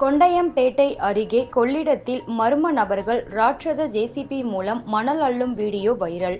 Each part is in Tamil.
கொண்டையம்பேட்டை அருகே கொள்ளிடத்தில் மர்ம நபர்கள் ராட்சத ஜேசிபி மூலம் மணல் அள்ளும் வீடியோ வைரல்.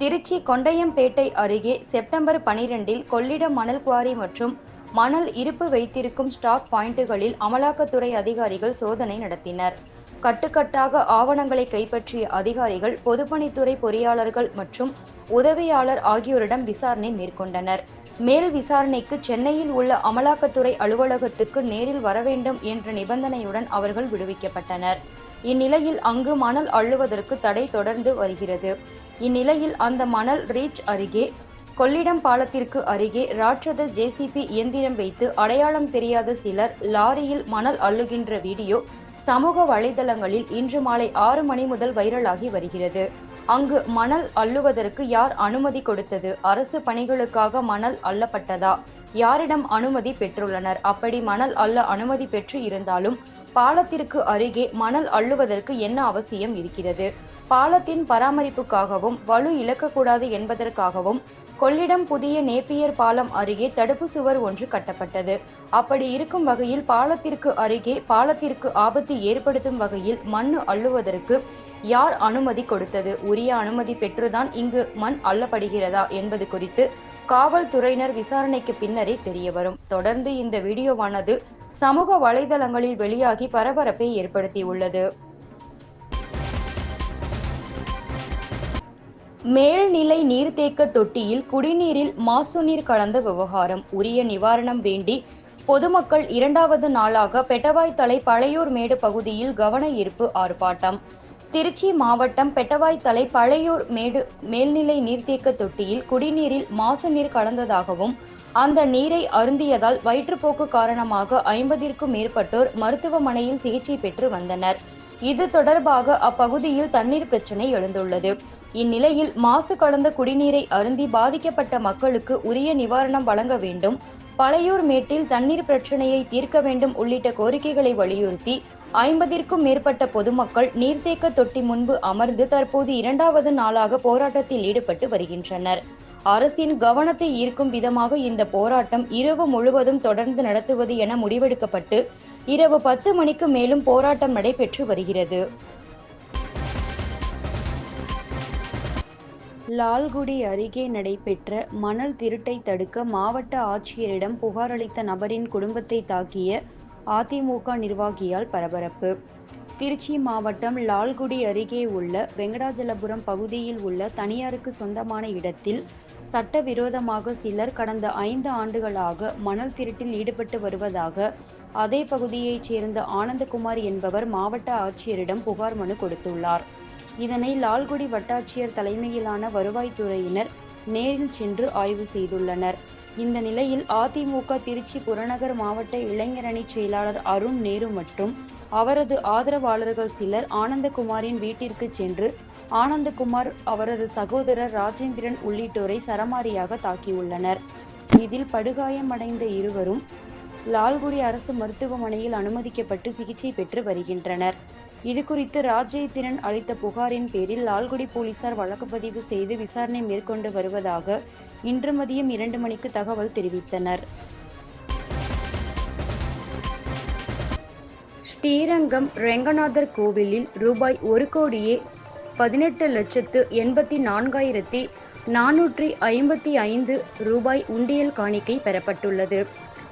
திருச்சி கொண்டையம்பேட்டை அருகே செப்டம்பர் பனிரெண்டில் கொள்ளிட மணல் குவாரி மற்றும் மணல் இருப்பு வைத்திருக்கும் ஸ்டாக் பாயிண்ட்டுகளில் அமலாக்கத்துறை அதிகாரிகள் சோதனை நடத்தினர். கட்டுக்கட்டாக ஆவணங்களை கைப்பற்றிய அதிகாரிகள் பொதுப்பணித்துறை பொறியாளர்கள் மற்றும் உதவியாளர் ஆகியோரிடம் விசாரணை மேற்கொண்டனர். மேல் விசாரணைக்கு சென்னையில் உள்ள அமலாக்கத்துறை அலுவலகத்துக்கு நேரில் வர வேண்டும் என்ற நிபந்தனையுடன் அவர்கள் விடுவிக்கப்பட்டனர். இந்நிலையில் அங்கு மணல் அள்ளுவதற்கு தடை தொடர்ந்து வருகிறது. இந்நிலையில் அந்த மணல் ரீச் அருகே கொள்ளிடம் பாலத்திற்கு அருகே ராட்சத ஜேசிபி இயந்திரம் வைத்து அடையாளம் தெரியாத சிலர் லாரியில் மணல் அள்ளுகின்ற வீடியோ சமூக வலைதளங்களில் இன்று மாலை ஆறு மணி முதல் வைரலாகி வருகிறது. அங்கு மணல் அள்ளுவதற்கு யார் அனுமதி கொடுத்தது? அரசு பணிகளுக்காக மணல் அள்ளப்பட்டதா? யாரிடம் அனுமதி பெற்றுள்ளனர்? அப்படி மணல் அள்ள அனுமதி பெற்று இருந்தாலும் பாலத்திற்கு அருகே மணல் அள்ளுவதற்கு என்ன அவசியம் இருக்கிறது? பாலத்தின் பராமரிப்புக்காகவும் வலு இழக்கக்கூடாது என்பதற்காகவும் கொள்ளிடம் புதிய நேப்பியர் பாலம் அருகே தடுப்பு சுவர் ஒன்று கட்டப்பட்டது. அப்படி இருக்கும் வகையில் பாலத்திற்கு அருகே பாலத்திற்கு ஆபத்து ஏற்படுத்தும் வகையில் மண் அள்ளுவதற்கு யார் அனுமதி கொடுத்தது? உரிய அனுமதி பெற்றுதான் இங்கு மண் அள்ளப்படுகிறதா என்பது குறித்து காவல்துறையினர் விசாரணைக்கு பின்னரே தெரியவரும். தொடர்ந்து இந்த வீடியோவானது சமூக வலைதளங்களில் வெளியாகி பரபரப்பை ஏற்படுத்தியுள்ளது. மேல்நிலை நீர்த்தேக்க தொட்டியில் குடிநீரில் மாசுநீர் கலந்த விவகாரம் உரிய நிவாரணம் வேண்டி பொதுமக்கள் இரண்டாவது நாளாக பெட்டவாய்த்தலை பழையூர் மேடு பகுதியில் கவன ஈர்ப்பு ஆர்ப்பாட்டம். திருச்சி மாவட்டம் பெட்டவாய்த்தலை பழையூர் மேடு மேல்நிலை நீர்த்தேக்க தொட்டியில் குடிநீரில் மாசுநீர் கலந்ததாகவும் அந்த நீரை அருந்தியதால் வயிற்றுப்போக்கு காரணமாக ஐம்பதிற்கும் மேற்பட்டோர் மருத்துவமனையில் சிகிச்சை பெற்று வந்தனர். இது தொடர்பாக அப்பகுதியில் தண்ணீர் பிரச்சினை எழுந்துள்ளது. இந்நிலையில் மாசு கலந்த குடிநீரை அருந்தி பாதிக்கப்பட்ட மக்களுக்கு உரிய நிவாரணம் வழங்க வேண்டும். பழையூர் மேட்டில் தண்ணீர் பிரச்சனையை தீர்க்க வேண்டும் உள்ளிட்ட கோரிக்கைகளை வலியுறுத்தி ஐம்பதிற்கும் மேற்பட்ட பொதுமக்கள் நீர்த்தேக்க தொட்டி முன்பு அமர்ந்து தற்போது இரண்டாவது நாளாக போராட்டத்தில் ஈடுபட்டு வருகின்றனர். அரசின் கவனத்தை ஈர்க்கும் விதமாக இந்த போராட்டம் இரவு முழுவதும் தொடர்ந்து நடத்துவது என முடிவெடுக்கப்பட்டு இரவு பத்து மணிக்கு மேலும் போராட்டம் நடைபெற்று வருகிறது. லால்குடி அருகே நடைபெற்ற மணல் திருட்டை தடுக்க மாவட்ட ஆட்சியரிடம் புகார் அளித்த நபரின் குடும்பத்தை தாக்கிய அதிமுக நிர்வாகியால் பரபரப்பு. திருச்சி மாவட்டம் லால்குடி அருகே உள்ள வெங்கடாஜலபுரம் பகுதியில் உள்ள தனியாருக்கு சொந்தமான இடத்தில் சட்டவிரோதமாக சிலர் கடந்த ஐந்து ஆண்டுகளாக மணல் திருட்டில் ஈடுபட்டு வருவதாக அதே பகுதியைச் சேர்ந்த ஆனந்தகுமார் என்பவர் மாவட்ட ஆட்சியரிடம் புகார் மனு கொடுத்துள்ளார். இதனை லால்குடி வட்டாட்சியர் தலைமையிலான வருவாய்த்துறையினர் நேரில் சென்று ஆய்வு செய்துள்ளனர். இந்த நிலையில் அதிமுக திருச்சி புறநகர் மாவட்ட இளைஞரணி செயலாளர் அருண் நேரு மற்றும் அவரது ஆதரவாளர்கள் சிலர் ஆனந்தகுமாரின் வீட்டிற்கு சென்று ஆனந்தகுமார் அவரது சகோதரர் ராஜேந்திரன் உள்ளிட்டோரை சரமாரியாக தாக்கியுள்ளனர். இதில் படுகாயமடைந்த இருவரும் லால்குடி அரசு மருத்துவமனையில் அனுமதிக்கப்பட்டு சிகிச்சை பெற்று வருகின்றனர். இதுகுறித்து ராஜேந்திரன் அளித்த புகாரின் பேரில் லால்குடி போலீசார் வழக்கு பதிவு செய்து விசாரணை மேற்கொண்டு வருவதாக இன்று மதியம் இரண்டு மணிக்கு தகவல் தெரிவித்தனர். ஸ்ரீரங்கம் ரெங்கநாதர் கோவிலில் ரூபாய் ஒரு கோடியே பதினெட்டு லட்சத்து எண்பத்தி நான்காயிரத்தி நானூற்றி ஐம்பத்தி ஐந்து ரூபாய் உண்டியல் காணிக்கை பெறப்பட்டுள்ளது.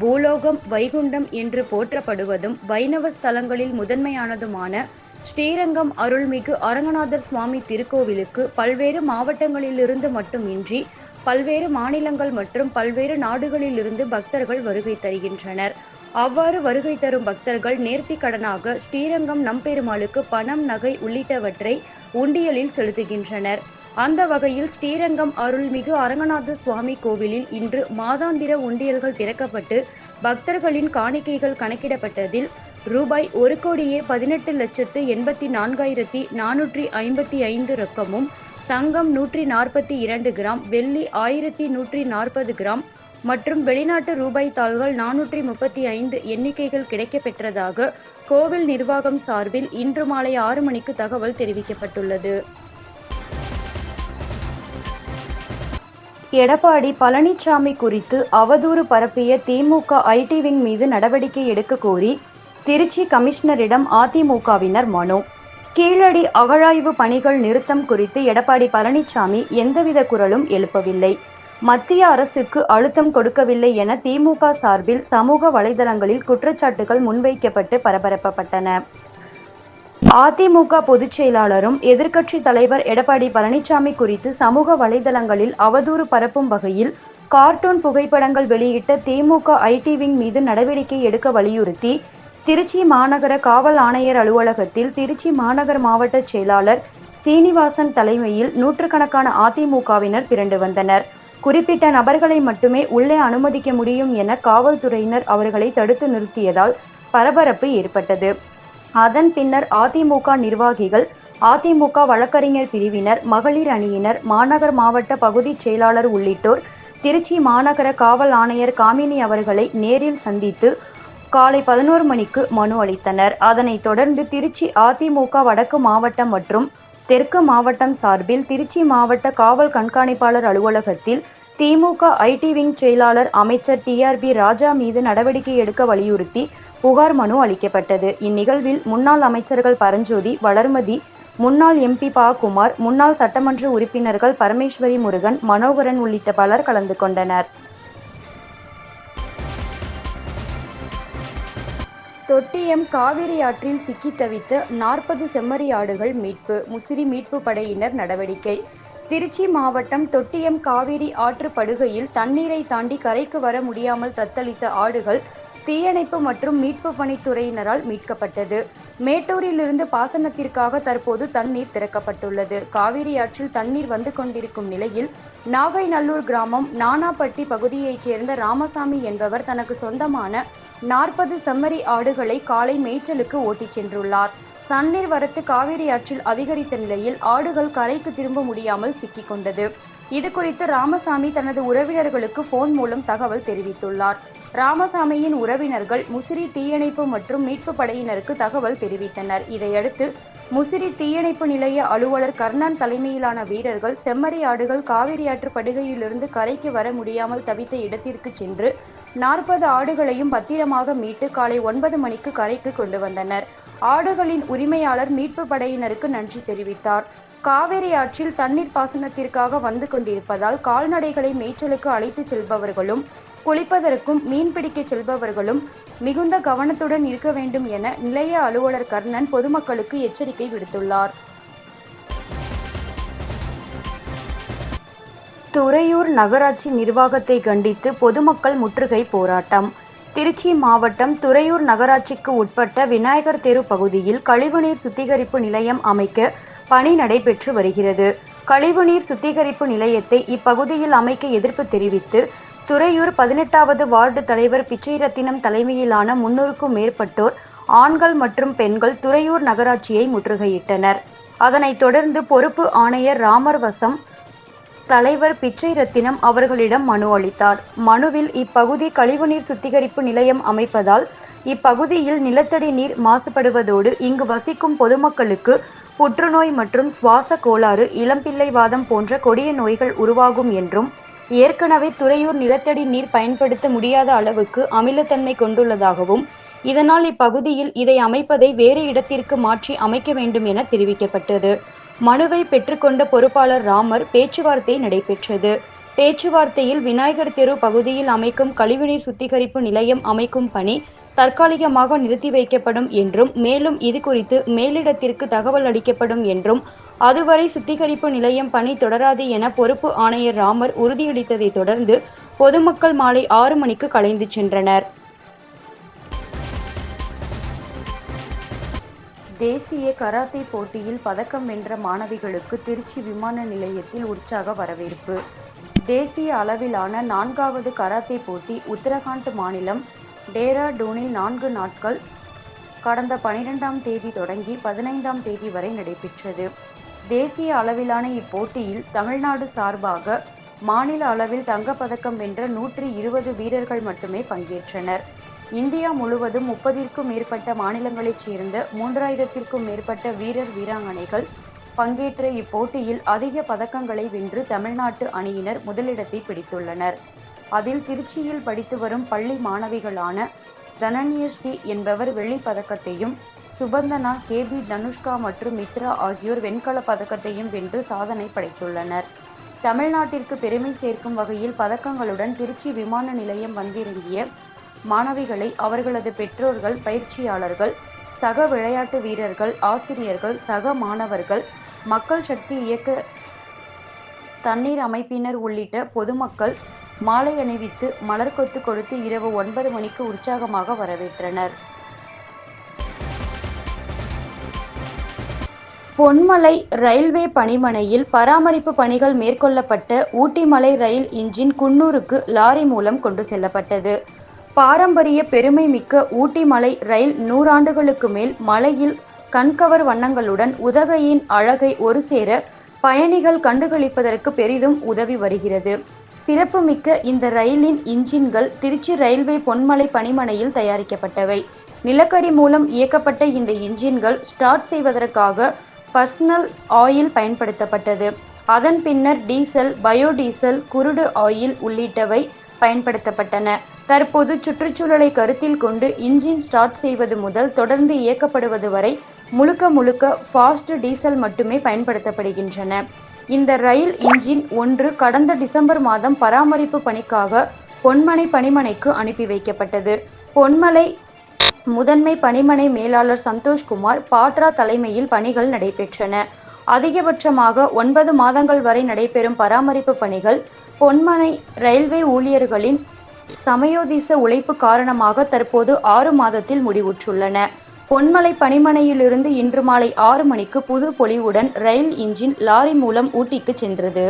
பூலோகம் வைகுண்டம் என்று போற்றப்படுவதும் வைணவ ஸ்தலங்களில் முதன்மையானதுமான ஸ்ரீரங்கம் அருள்மிகு அரங்கநாதர் சுவாமி திருக்கோவிலுக்கு பல்வேறு மாவட்டங்களிலிருந்து மட்டுமின்றி பல்வேறு மாநிலங்கள் மற்றும் பல்வேறு நாடுகளிலிருந்து பக்தர்கள் வருகை தருகின்றனர். அவ்வாறு வருகை தரும் பக்தர்கள் நேர்த்தி கடனாக ஸ்ரீரங்கம் நம்பெருமாளுக்கு பணம் நகை உள்ளிட்டவற்றை உண்டியலில் செலுத்துகின்றனர். அந்த வகையில் ஸ்ரீரங்கம் அருள்மிகு அரங்கநாத சுவாமி கோவிலில் இன்று மாதாந்திர உண்டியல்கள் திறக்கப்பட்டு பக்தர்களின் காணிக்கைகள் கணக்கிடப்பட்டதில் ரூபாய் ஒரு கோடியே பதினெட்டு லட்சத்து எண்பத்தி நான்காயிரத்தி நானூற்றி ஐம்பத்தி ஐந்து ரொக்கமும் தங்கம் நூற்றி நாற்பத்தி இரண்டு கிராம் வெள்ளி ஆயிரத்தி நூற்றி நாற்பது கிராம் மற்றும் வெளிநாட்டு ரூபாய் தாள்கள் நானூற்றி முப்பத்தி ஐந்து எண்ணிக்கைகள் கிடைக்கப்பெற்றதாக கோவில் நிர்வாகம் சார்பில் இன்று மாலை ஆறு மணிக்கு தகவல் தெரிவிக்கப்பட்டுள்ளது. எடப்பாடி பழனிசாமி குறித்து அவதூறு பரப்பிய திமுக ஐடி விங் மீது நடவடிக்கை எடுக்க கோரி திருச்சி கமிஷனரிடம் அதிமுகவினர் மனு. கீழடி அகழாய்வு பணிகள் நிறுத்தம் குறித்து எடப்பாடி பழனிசாமி எந்தவித குரலும் எழுப்பவில்லை. மத்திய அரசுக்கு அழுத்தம் கொடுக்கவில்லை என திமுக சார்பில் சமூக வலைதளங்களில் குற்றச்சாட்டுகள் முன்வைக்கப்பட்டு பரபரப்பப்பட்டன. அதிமுக பொதுச் செயலாளரும் எதிர்க்கட்சி தலைவர் எடப்பாடி பழனிசாமி குறித்து சமூக வலைதளங்களில் அவதூறு பரப்பும் வகையில் கார்ட்டூன் புகைப்படங்கள் வெளியிட்ட திமுக ஐடி விங் மீது நடவடிக்கை எடுக்க வலியுறுத்தி திருச்சி மாநகர காவல் ஆணையர் அலுவலகத்தில் திருச்சி மாநகர் மாவட்ட செயலாளர் சீனிவாசன் தலைமையில் நூற்றுக்கணக்கான அதிமுகவினர் திரண்டு வந்தனர். குறிப்பிட்ட நபர்களை மட்டுமே உள்ளே அனுமதிக்க முடியும் என காவல்துறையினர் அவர்களை தடுத்து நிறுத்தியதால் பரபரப்பு ஏற்பட்டது. அதன் பின்னர் அதிமுக நிர்வாகிகள் அதிமுக வழக்கறிஞர் பிரிவினர் மகளிர் அணியினர் மாநகர் மாவட்ட பகுதி செயலாளர் உள்ளிட்டோர் திருச்சி மாநகர காவல் ஆணையர் காமினி அவர்களை நேரில் சந்தித்து காலை பதினோரு மணிக்கு மனு அளித்தனர். அதனைத் தொடர்ந்து திருச்சி அதிமுக வடக்கு மாவட்டம் மற்றும் தெற்கு மாவட்டம் சார்பில் திருச்சி மாவட்ட காவல் கண்காணிப்பாளர் அலுவலகத்தில் திமுக ஐடி விங் செயலாளர் அமைச்சர் டிஆர்பி ராஜா மீது நடவடிக்கை எடுக்க வலியுறுத்தி புகார் மனு அளிக்கப்பட்டது. இந்நிகழ்வில் முன்னாள் அமைச்சர்கள் பரஞ்சோதி வளர்மதி முன்னாள் எம்பி பா குமார் முன்னாள் சட்டமன்ற உறுப்பினர்கள் பரமேஸ்வரி முருகன் மனோகரன் உள்ளிட்ட பலர் கலந்து கொண்டனர். தொட்டியம் காவிரி ஆற்றில் சிக்கி தவித்த நாற்பது செம்மறி ஆடுகள் மீட்பு முசிறி மீட்பு படையினர் நடவடிக்கை. திருச்சி மாவட்டம் தொட்டியம் காவிரி ஆற்று படுகையில் தண்ணீரை தாண்டி கரைக்கு வர முடியாமல் தத்தளித்த ஆடுகள் தீயணைப்பு மற்றும் மீட்பு பணித்துறையினரால் மீட்கப்பட்டது. மேட்டூரிலிருந்து பாசனத்திற்காக தற்போது தண்ணீர் திறக்கப்பட்டுள்ளது. காவிரி ஆற்றில் தண்ணீர் வந்து கொண்டிருக்கும் நிலையில் நாகை நல்லூர் கிராமம் நானாப்பட்டி பகுதியைச் சேர்ந்த ராமசாமி என்பவர் தனக்கு சொந்தமான நாற்பது செம்மறி ஆடுகளை காலை மேய்ச்சலுக்கு ஓட்டிச் சென்றுள்ளார். தண்ணீர் வரத்து காவிரி ஆற்றில் அதிகரித்த நிலையில் ஆடுகள் கரைக்கு திரும்ப முடியாமல் சிக்கிக் கொண்டது. இது குறித்து ராமசாமி தனது உறவினர்களுக்கு போன் மூலம் தகவல் தெரிவித்துள்ளார். ராமசாமியின் உறவினர்கள் முசிறி தீயணைப்பு மற்றும் மீட்பு படையினருக்கு தகவல் தெரிவித்தனர். இதையடுத்து முசிறி தீயணைப்பு நிலைய அலுவலர் கர்ணன் தலைமையிலான வீரர்கள் செம்மறி ஆடுகள் காவிரி ஆற்று படுகையிலிருந்து கரைக்கு வர முடியாமல் தவித்த இடத்திற்கு சென்று நாற்பது ஆடுகளையும் பத்திரமாக மீட்டு காலை ஒன்பது மணிக்கு கரைக்கு கொண்டு வந்தனர். ஆடுகளின் உரிமையாளர் மீட்பு படையினருக்கு நன்றி தெரிவித்தார். காவேரி ஆற்றில் தண்ணீர் பாசனத்திற்காக வந்து கொண்டிருப்பதால் கால்நடைகளை மேய்ச்சலுக்கு அழைத்துச் செல்பவர்களும் குளிப்பதற்கும் மீன்பிடிக்க செல்பவர்களும் மிகுந்த கவனத்துடன் இருக்க வேண்டும் என நிலைய அலுவலர் கர்ணன் பொதுமக்களுக்கு எச்சரிக்கை விடுத்துள்ளார். துறையூர் நகராட்சி நிர்வாகத்தை கண்டித்து பொதுமக்கள் முற்றுகை போராட்டம். திருச்சி மாவட்டம் துறையூர் நகராட்சிக்கு உட்பட்ட விநாயகர் தெரு பகுதியில் கழிவுநீர் சுத்திகரிப்பு நிலையம் அமைக்க பணி நடைபெற்று வருகிறது. கழிவுநீர் சுத்திகரிப்பு நிலையத்தை இப்பகுதியில் அமைக்க எதிர்ப்பு தெரிவித்து துறையூர் பதினெட்டாவது வார்டு தலைவர் பிச்சைரத்தினம் தலைமையிலான முன்னூறுக்கும் மேற்பட்டோர் ஆண்கள் மற்றும் பெண்கள் துறையூர் நகராட்சியை முற்றுகையிட்டனர். அதனைத் தொடர்ந்து பொறுப்பு ஆணையர் ராமர் வசம் தலைவர் பிச்சை ரத்தினம் அவர்களிடம் மனு அளித்தார். மனுவில் இப்பகுதி கழிவுநீர் சுத்திகரிப்பு நிலையம் அமைப்பதால் இப்பகுதியில் நிலத்தடி நீர் மாசுபடுவதோடு இங்கு வசிக்கும் பொதுமக்களுக்கு புற்றுநோய் மற்றும் சுவாச கோளாறு இளம்பிள்ளைவாதம் போன்ற கொடிய நோய்கள் உருவாகும் என்றும் ஏற்கனவே துறையூர் நிலத்தடி நீர் பயன்படுத்த முடியாத அளவுக்கு அமிலத்தன்மை கொண்டுள்ளதாகவும் இதனால் இப்பகுதியில் இதை அமைப்பதை வேறு இடத்திற்கு மாற்றி அமைக்க வேண்டும் என தெரிவிக்கப்பட்டது. மனுவை பெற்றுக்கொண்ட பொறுப்பாளர் ராமர் பேச்சுவார்த்தை நடைபெற்றது. பேச்சுவார்த்தையில் விநாயகர் தெரு பகுதியில் அமைக்கும் கழிவுநீர் சுத்திகரிப்பு நிலையம் அமைக்கும் பணி தற்காலிகமாக நிறுத்தி வைக்கப்படும் என்றும் மேலும் இது குறித்து மேலிடத்திற்கு தகவல் அளிக்கப்படும் என்றும் அதுவரை சுத்திகரிப்பு நிலையம் பணி தொடராது என பொறுப்பு ஆணையர் ராமர் உறுதியளித்ததை தொடர்ந்து பொதுமக்கள் மாலை ஆறு மணிக்கு கலைந்து சென்றனர். தேசிய கராத்தே போட்டியில் பதக்கம் வென்ற மாணவிகளுக்கு திருச்சி விமான நிலையத்தில் உற்சாக வரவேற்பு. தேசிய அளவிலான நான்காவது கராத்தே போட்டி உத்தரகாண்ட் மாநிலம் டேராடூனில் நான்கு நாட்கள் கடந்த பனிரெண்டாம் தேதி தொடங்கி பதினைந்தாம் தேதி வரை நடைபெற்றது. தேசிய அளவிலான இப்போட்டியில் தமிழ்நாடு சார்பாக மாநில அளவில் தங்கப்பதக்கம் வென்ற நூற்றி இருபது வீரர்கள் மட்டுமே பங்கேற்றனர். இந்தியா முழுவதும் முப்பதிற்கும் மேற்பட்ட மாநிலங்களைச் சேர்ந்த மூன்றாயிரத்திற்கும் மேற்பட்ட வீரர் வீராங்கனைகள் பங்கேற்ற இப்போட்டியில் அதிக பதக்கங்களை வென்று தமிழ்நாட்டு அணியினர் முதலிடத்தை பிடித்துள்ளனர். அதில் திருச்சியில் படித்து வரும் பள்ளி மாணவிகளான தனன்யஸ்ரீ என்பவர் வெள்ளிப் பதக்கத்தையும் சுபந்தனா கே. பி. தனுஷ்கா மற்றும் மித்ரா ஆகியோர் வெண்கல பதக்கத்தையும் வென்று சாதனை படைத்துள்ளனர். தமிழ்நாட்டிற்கு பெருமை சேர்க்கும் வகையில் பதக்கங்களுடன் திருச்சி விமான நிலையம் வந்திறங்கிய மாணவிகளை அவர்களது பெற்றோர்கள் பயிற்சியாளர்கள் சக விளையாட்டு வீரர்கள் ஆசிரியர்கள் சக மாணவர்கள் மக்கள் சக்தி இயக்க தண்ணீர் அமைப்பினர் உள்ளிட்ட பொதுமக்கள் மாலை அணிவித்து மலர்கொத்து கொடுத்து இரவு ஒன்பது மணிக்கு உற்சாகமாக வரவேற்றனர். பொன்மலை ரயில்வே பணிமனையில் பராமரிப்பு பணிகள் மேற்கொள்ளப்பட்ட ஊட்டிமலை ரயில் இன்ஜின் குன்னூருக்கு லாரி மூலம் கொண்டு செல்லப்பட்டது. பாரம்பரிய பெருமை மிக்க ஊட்டி மலை ரயில் நூறாண்டுகளுக்கு மேல் மலையில் கண்கவர் வண்ணங்களுடன் உதகையின் அழகை ஒரு சேர பயணிகள் கண்டுகளிப்பதற்கு பெரிதும் உதவி வருகிறது. சிறப்புமிக்க இந்த ரயிலின் இன்ஜின்கள் திருச்சி ரயில்வே பொன்மலை பணிமனையில் தயாரிக்கப்பட்டவை. நிலக்கரி மூலம் இயக்கப்பட்ட இந்த இன்ஜின்கள் ஸ்டார்ட் செய்வதற்காக பர்சனல் ஆயில் பயன்படுத்தப்பட்டது. அதன் பின்னர் டீசல் பயோடீசல் குருடு ஆயில் உள்ளிட்டவை பயன்படுத்தப்பட்டன. தற்போது சுற்றுச்சூழலை கருத்தில் கொண்டு இன்ஜின் ஸ்டார்ட் செய்வது முதல் தொடர்ந்து இயக்கப்படுவது வரை முழுக்க முழுக்க ஃபாஸ்ட் டீசல் மட்டுமே பயன்படுத்தப்படுகின்றன. இந்த ரயில் இன்ஜின் ஒன்று கடந்த டிசம்பர் மாதம் பராமரிப்பு பணிக்காக பொன்மனை பணிமனைக்கு அனுப்பி வைக்கப்பட்டது. பொன்மலை முதன்மை பணிமனை மேலாளர் சந்தோஷ்குமார் பாட்ரா தலைமையில் பணிகள் நடைபெற்றன. அதிகபட்சமாக ஒன்பது மாதங்கள் வரை நடைபெறும் பராமரிப்பு பணிகள் பொன்மனை ரயில்வே ஊழியர்களின் சமயோதிச உழைப்பு காரணமாக தற்போது ஆறு மாதத்தில் முடிவுற்றுள்ளன. பொன்மலை பனிமனையிலிருந்து இன்று மாலை ஆறு மணிக்கு புது பொலிவுடன் ரயில் இன்ஜின் லாரி மூலம் ஊட்டிக்கு சென்றது.